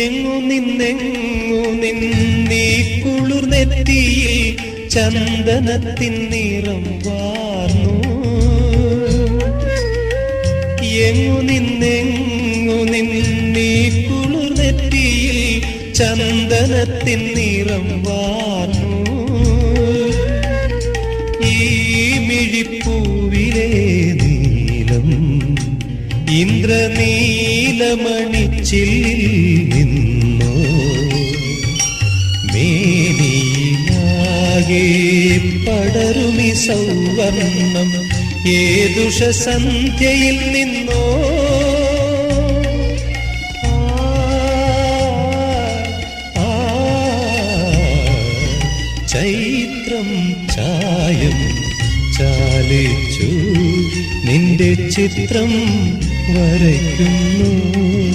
എങ്ങു നിന്നെങ്ങു നിന്നീ കുളിർനെറ്റിയിൽ ചന്ദനത്തിൻ നിറം വാർന്നു. എങ്ങു നിന്നെങ്ങു നിന്നീ കുളിർനെറ്റിയിൽ ചന്ദനത്തിൻ നിറം വാർന്നു. ഈ മിഴിപ്പൂവിലെ നീലം ഇന്ദ്രനീലമണിച്ചിൽ മേനിയിലാകെ പടരുമി സൗവർണം ഏതുഷ സന്ധ്യയിൽ നിന്നോ? ചൈത്രം ചായം ചാലിച്ചു നിന്റെ ചിത്രം വരയ്ക്കുന്നു.